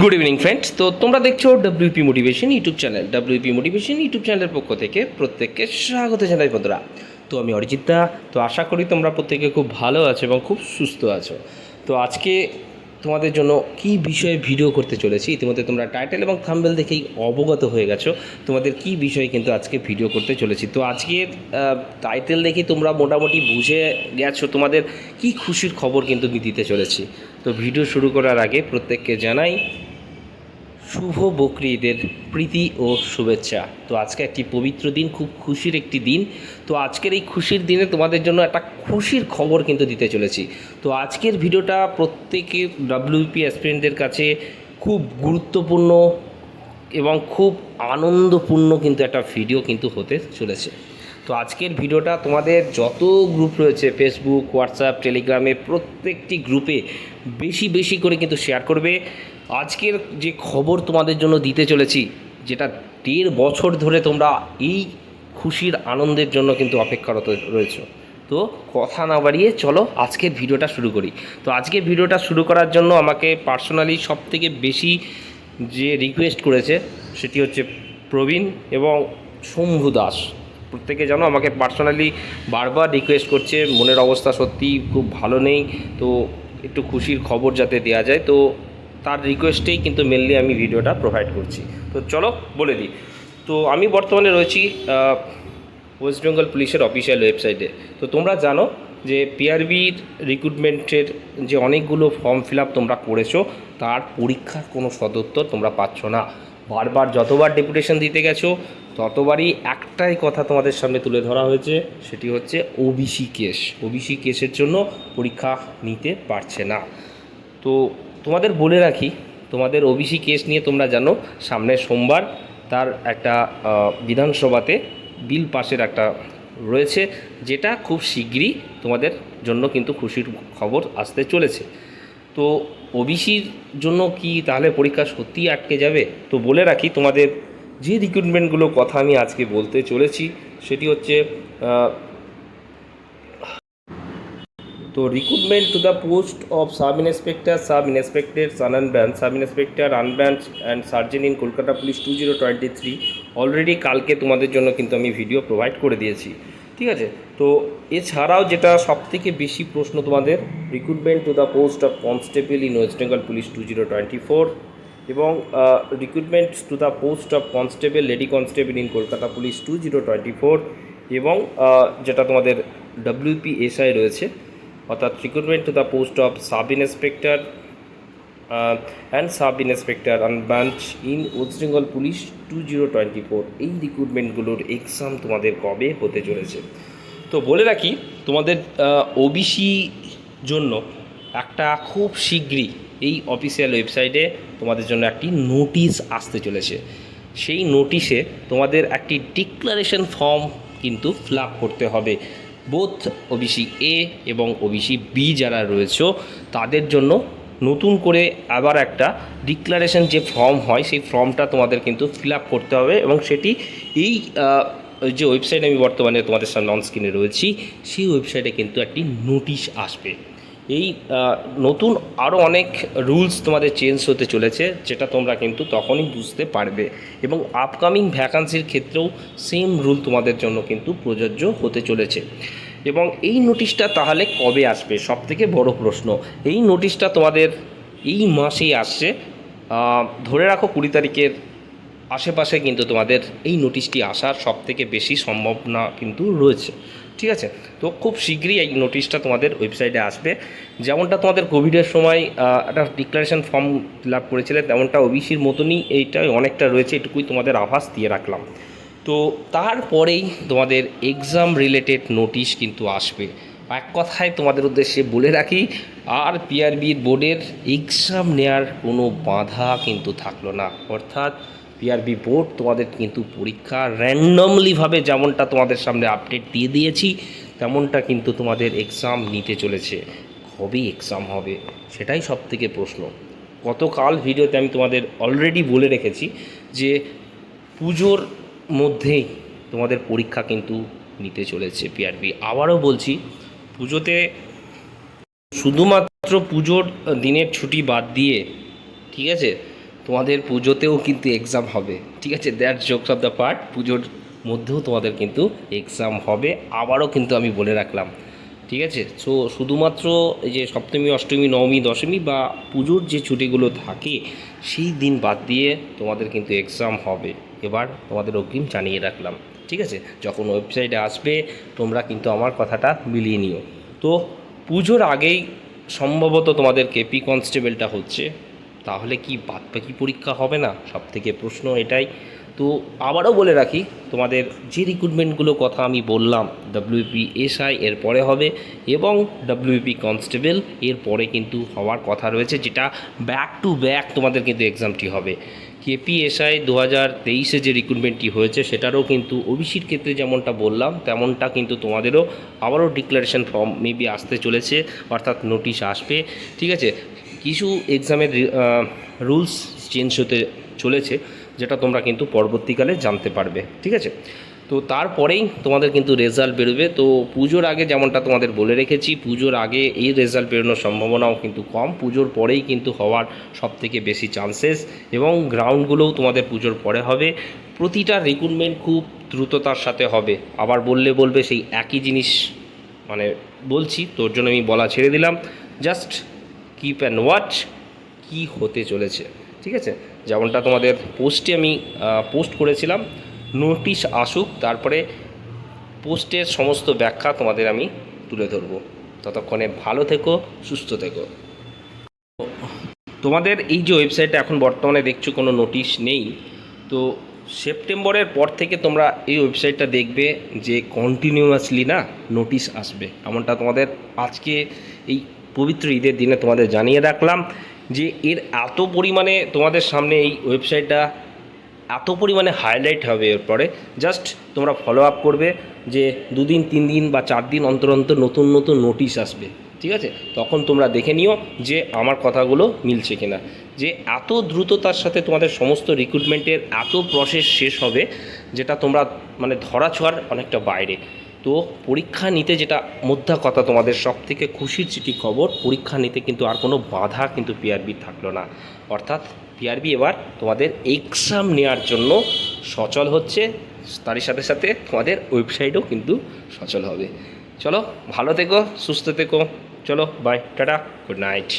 Good evening friends তো তোমরা দেখছ WP motivation YouTube channel WP motivation YouTube চ্যানেলের পক্ষ থেকে প্রত্যেককে স্বাগত জানাই, বন্ধুরা। তো আমি অরিজিৎ দা তো আশা করি তোমরা প্রত্যেকে খুব ভালো আছো এবং খুব সুস্থ আছো। তো আজকে তোমাদের জন্য কি বিষয়ে ভিডিও করতে চলেছি, ইতিমধ্যে তোমরা টাইটেল এবং থাম্বেল দেখেই অবগত হয়ে গেছো। তোমাদের কি বিষয়ে কিন্তু আজকে ভিডিও করতে চলেছি। তো আজকের টাইটেল দেখে তোমরা মোটামুটি বুঝে গেছো তোমাদের কি খুশির খবর কিন্তু দিতে চলেছি। তো ভিডিও শুরু করার আগে প্রত্যেককে জানাই শুভ বকরি ঈদের প্রীতি ও শুভেচ্ছা। তো আজকে একটি পবিত্র দিন, খুব খুশির একটি দিন। তো আজকের এই খুশির দিনে তোমাদের জন্য একটা খুশির খবর কিন্তু দিতে চলেছি। তো আজকের ভিডিওটা প্রত্যেকে ডাব্লিউপি অ্যাসপিরেন্টদের কাছে খুব গুরুত্বপূর্ণ এবং খুব আনন্দপূর্ণ কিন্তু একটা ভিডিও কিন্তু হতে চলেছে। তো আজকের ভিডিওটা তোমাদের যত গ্রুপ রয়েছে ফেসবুক হোয়াটসঅ্যাপ টেলিগ্রামে প্রত্যেকটি গ্রুপে বেশি বেশি করে কিন্তু শেয়ার করবে। আজকের যে খবর তোমাদের জন্য দিতে চলেছি, যেটা দেড় বছর ধরে তোমরা এই খুশির আনন্দের জন্য কিন্তু অপেক্ষারত রয়েছো। তো কথা না বাড়িয়ে চলো আজকের ভিডিওটা শুরু করি। তো আজকের ভিডিওটা শুরু করার জন্য আমাকে পার্সোনালি সব থেকে বেশি যে রিকোয়েস্ট করেছে, সেটি হচ্ছে প্রবীণ এবং শম্ভু দাস। প্রত্যেকে জানো, আমাকে পার্সোনালি বারবার রিকোয়েস্ট করছে, মনের অবস্থা সত্যি খুব ভালো নেই, তো একটু খুশির খবর যাতে দেওয়া যায়, তো তার রিকোয়েস্টেই কিন্তু মেনলি আমি ভিডিওটা প্রোভাইড করছি। তো চলো বলে দিই। তো আমি বর্তমানে রয়েছি ওয়েস্ট বেঙ্গল পুলিশের অফিসিয়াল ওয়েবসাইটে তো তোমরা জানো যে পিআরবির রিক্রুটমেন্টের যে অনেকগুলো ফর্ম ফিল আপ তোমরা করেছ, তার পরীক্ষার কোনো সদুত্তর তোমরা পাচ্ছ না। বারবার যতবার ডেপুটেশন দিতে গেছো ততবারই একটাই কথা তোমাদের সামনে তুলে ধরা হয়েছে, সেটি হচ্ছে ওবিসি কেস। ওবিসি কেসের জন্য পরীক্ষা নিতে পারছে না। তো তোমাদের বলে রাখি, তোমাদের ওবিসি কেস নিয়ে তোমরা জানো, সামনের সোমবার তার একটা বিধানসভাতে বিল পাশের একটা রয়েছে, যেটা খুব শিগগিরই তোমাদের জন্য কিন্তু খুশির খবর আসতে চলেছে। তো ওবিসির জন্য কি তাহলে পরীক্ষা সত্যিই আটকে যাবে? তো বলে রাখি, তোমাদের যে রিক্রুটমেন্টগুলো কথা আমি আজকে বলতে চলেছি, সেটি হচ্ছে তো recruitment to the post of sub inspector sub inspector Sanan branch sub inspector আনব্রাঞ্চ and sergeant in Kolkata police two zero twenty three already কালকে তোমাদের জন্য কিন্তু আমি ভিডিও প্রোভাইড করে দিয়েছি। ঠিক আছে? তো এছাড়াও যেটা সবথেকে বেশি প্রশ্ন তোমাদের recruitment to the post of constable in West Bengal police two zero twenty four এবং recruitment to the post of constable lady constable in Kolkata police two zero twenty four এবং যেটা তোমাদের ডাব্লিউপি এসআই রয়েছে, অর্থাৎ recruitment to the post of sub inspector and sub inspector and branch in West Bengal police two zero twenty four এই রিক্রুটমেন্টগুলোর exam তোমাদের কবে হতে চলেছে? তো বলে রাখি, তোমাদের ওবিসি জন্য একটা খুব শীঘ্রই এই অফিসিয়াল ওয়েবসাইটে তোমাদের জন্য একটি নোটিশ আসতে চলেছে। সেই নোটিশে তোমাদের একটি ডিক্লারেশন ফর্ম কিন্তু ফিল করতে হবে। বোথ ওবিসি এ এবং ওবিসি বি যারা রয়েছে, তাদের জন্য নতুন করে আবার একটা ডিক্লারেশন যে ফর্ম হয়, সেই ফর্মটা তোমাদের কিন্তু ফিল করতে হবে এবং সেটি এই যে ওয়েবসাইট আমি বর্তমানে তোমাদের সামনে অন স্ক্রিনে রয়েছি, সেই ওয়েবসাইটে কিন্তু একটি নোটিশ আসবে। এই নতুন আরও অনেক রুলস তোমাদের চেঞ্জ হতে চলেছে, যেটা তোমরা কিন্তু তখনই বুঝতে পারবে। এবং আপকামিং ভ্যাকান্সির ক্ষেত্রেও সেম রুল তোমাদের জন্য কিন্তু প্রযোজ্য হতে চলেছে। এবং এই নোটিশটা তাহলে কবে আসবে? সব থেকে বড় প্রশ্ন। এই নোটিশটা তোমাদের এই মাসেই আসছে। ধরে রাখো কুড়ি তারিখের আশেপাশে কিন্তু তোমাদের এই নোটিশটি আসার সব থেকে বেশি সম্ভাবনা কিন্তু রয়েছে। ঠিক আছে? তো খুব শীঘ্রই এই নোটিশটা তোমাদের ওয়েবসাইটে আসবে। যেমনটা তোমাদের কোভিডের সময় একটা ডিক্লারেশন ফর্ম ফিল আপ করেছিলে, তেমনটা ওবিসির মতনই এইটাই অনেকটা রয়েছে, এটুকুই তোমাদের আভাস দিয়ে রাখলাম। তো তারপরেই তোমাদের এক্সাম রিলেটেড নোটিশ কিন্তু আসবে। এক কথায় তোমাদের উদ্দেশ্যে বলে রাখি, আর পিআরবির বোর্ডের এক্সাম নেওয়ার কোনো বাধা কিন্তু থাকল না। অর্থাৎ পিআরবি বোর্ড তোমাদের কিন্তু পরীক্ষা র্যান্ডমলিভাবে যেমনটা তোমাদের সামনে আপডেট দিয়ে দিয়েছি, তেমনটা কিন্তু তোমাদের এক্সাম নিতে চলেছে। কবে এক্সাম হবে? সেটাই সব থেকে প্রশ্ন। গতকাল ভিডিওতে আমি তোমাদের অলরেডি বলে রেখেছি যে পুজোর মধ্যেই তোমাদের পরীক্ষা কিন্তু নিতে চলেছে পিআরবি। আবারও বলছি, পুজোতে শুধুমাত্র পুজোর দিনের ছুটি বাদ দিয়ে, ঠিক আছে? তোমাদের পুজোতেও কিন্তু এক্সাম হবে। ঠিক আছে? That jokes of the part পুজোর মধ্যেও তোমাদের কিন্তু এক্সাম হবে। আবারও কিন্তু আমি বলে রাখলাম। ঠিক আছে? সো শুধুমাত্র এই যে সপ্তমী, অষ্টমী, নবমী, দশমী বা পুজোর যে ছুটিগুলো থাকে, সেই দিন বাদ দিয়ে তোমাদের কিন্তু এক্সাম হবে। এবার তোমাদের অগ্রিম জানিয়ে রাখলাম। ঠিক আছে? যখন ওয়েবসাইটে আসবে, তোমরা কিন্তু আমার কথাটা মিলিয়ে নিও। তো, পুজোর আগেই সম্ভবত তোমাদের কেপি কনস্টেবলটা হচ্ছে তাহলে কি বাদ বাকি পরীক্ষা হবে না? সব থেকে প্রশ্ন এটাই। তো আবারও বলে রাখি, তোমাদের যে রিক্রুটমেন্টগুলো কথা আমি বললাম ডাব্লিউপি এসআই এর পরে হবে এবং ডাব্লিউপি কনস্টেবল এর পরে কিন্তু হওয়ার কথা রয়েছে, যেটা ব্যাক টু ব্যাক তোমাদের কিন্তু এক্সামটি হবে। কেপিএসআই দু হাজার তেইশে যে রিক্রুটমেন্টটি হয়েছে, সেটারও কিন্তু ওবিসির ক্ষেত্রে যেমনটা বললাম, তেমনটা কিন্তু তোমাদেরও আবারও ডিক্লারেশন ফর্ম মেবি আসতে চলেছে, অর্থাৎ নোটিশ আসবে। ঠিক আছে? কিছু এক্সামের রুলস চেঞ্জ হতে চলেছে, যেটা তোমরা কিন্তু পরবর্তীকালে জানতে পারবে, ঠিক আছে? তো তারপরেই তোমাদের কিন্তু রেজাল্ট বেরোবে। তো পুজোর আগে যেমনটা তোমাদের বলে রেখেছি, পুজোর আগে এই রেজাল্ট বেরোনোর সম্ভাবনাও কিন্তু কম। পুজোর পরেই কিন্তু হওয়ার সব থেকে বেশি চান্সেস এবং গ্রাউন্ডগুলোও তোমাদের পুজোর পরে হবে। প্রতিটা রিক্রুটমেন্ট খুব দ্রুততার সাথে হবে। আবার বললে বলবে সেই একই জিনিস মানে বলছি, তোর জন্য আমি বলা ছেড়ে দিলাম। জাস্ট কিপ অ্যান্ড ওয়াচ কি হতে চলেছে, ঠিক আছে? যেমনটা তোমাদের পোস্টে আমি পোস্ট করেছিলাম নোটিশ আসুক, তারপরে পোস্টের সমস্ত ব্যাখ্যা তোমাদের আমি তুলে ধরবো। ততক্ষণে ভালো থেকো, সুস্থ থেকো। তোমাদের এই যে ওয়েবসাইটে এখন বর্তমানে দেখছ কোনো নোটিশ নেই, তো সেপ্টেম্বরের পর থেকে তোমরা এই ওয়েবসাইটটা দেখবে যে কন্টিনিউয়াসলি না নোটিশ আসবে। এমনটা তোমাদের আজকে এই পবিত্র ঈদের দিনে তোমাদের জানিয়ে রাখলাম যে এর এত পরিমাণে তোমাদের সামনে এই ওয়েবসাইটটা এত পরিমাণে হাইলাইট হবে এরপরে। জাস্ট তোমরা ফলো আপ করবে যে দুদিন, তিন দিন বা চার দিন অন্তর অন্তর নতুন নতুন নোটিশ আসবে, ঠিক আছে? তখন তোমরা দেখে নিও যে আমার কথাগুলো মিলছে কিনা। যে এত দ্রুততার সাথে তোমাদের সমস্ত রিক্রুটমেন্টের এত প্রসেস শেষ হবে, যেটা তোমরা মানে ধরা ছোঁয়ার অনেকটা বাইরে। তো পরীক্ষা নিতে যেটা মোদ্দা কথা, তোমাদের সব থেকে খুশির চিঠি খবর, পরীক্ষা নিতে কিন্তু আর কোনো বাধা কিন্তু পিআরবি থাকল না। অর্থাৎ পিআরবি এবার তোমাদের এক্সাম নেওয়ার জন্য সচল হচ্ছে, তারই সাথে সাথে তোমাদের ওয়েবসাইটও কিন্তু সচল হবে। চলো, ভালো থেকো, সুস্থ থেকো। চলো বাই টাটা গুড নাইট